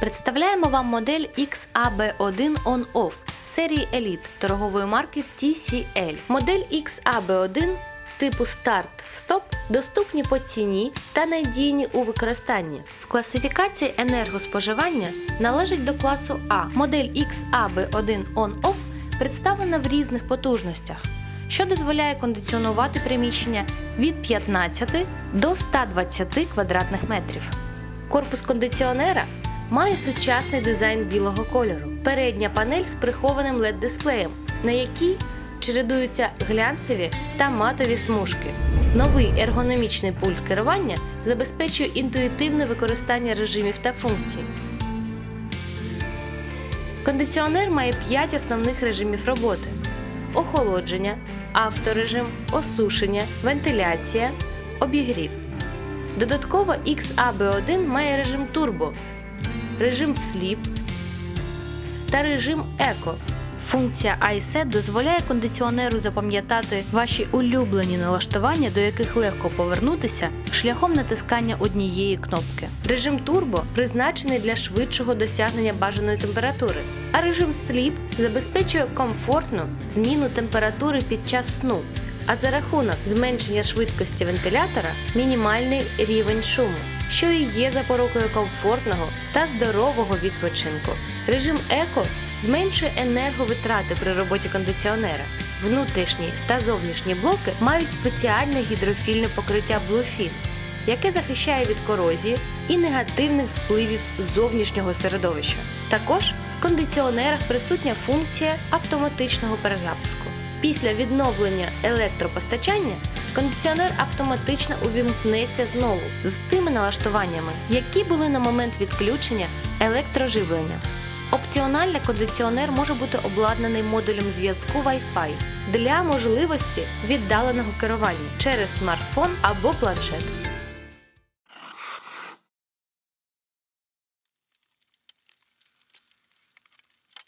Представляємо вам модель XAB1 On-Off серії Elite торгової марки TCL. Модель XAB1 типу Start-Stop доступні по ціні та надійні у використанні. В класифікації енергоспоживання належить до класу А. Модель XAB1 On-Off представлена в різних потужностях, що дозволяє кондиціонувати приміщення від 15 до 120 квадратних метрів. Корпус кондиціонера має сучасний дизайн білого кольору. Передня панель з прихованим led дисплеєм на якій чередуються глянцеві та матові смужки. Новий ергономічний пульт керування забезпечує інтуїтивне використання режимів та функцій. Кондиціонер має 5 основних режимів роботи: охолодження, авторежим, осушення, вентиляція, обігрів. Додатково XAB1 має режим турбо, режим Sleep та режим Eco. Функція iSet дозволяє кондиціонеру запам'ятати ваші улюблені налаштування, до яких легко повернутися шляхом натискання однієї кнопки. Режим Turbo призначений для швидшого досягнення бажаної температури, а режим Sleep забезпечує комфортну зміну температури під час сну, а за рахунок зменшення швидкості вентилятора мінімальний рівень шуму, що і є запорукою комфортного та здорового відпочинку. Режим еко зменшує енерговитрати при роботі кондиціонера. Внутрішні та зовнішні блоки мають спеціальне гідрофільне покриття Bluefin, яке захищає від корозії і негативних впливів зовнішнього середовища. Також в кондиціонерах присутня функція автоматичного перезапуску. Після відновлення електропостачання кондиціонер автоматично увімкнеться знову з тими налаштуваннями, які були на момент відключення електроживлення. Опціонально кондиціонер може бути обладнаний модулем зв'язку Wi-Fi для можливості віддаленого керування через смартфон або планшет.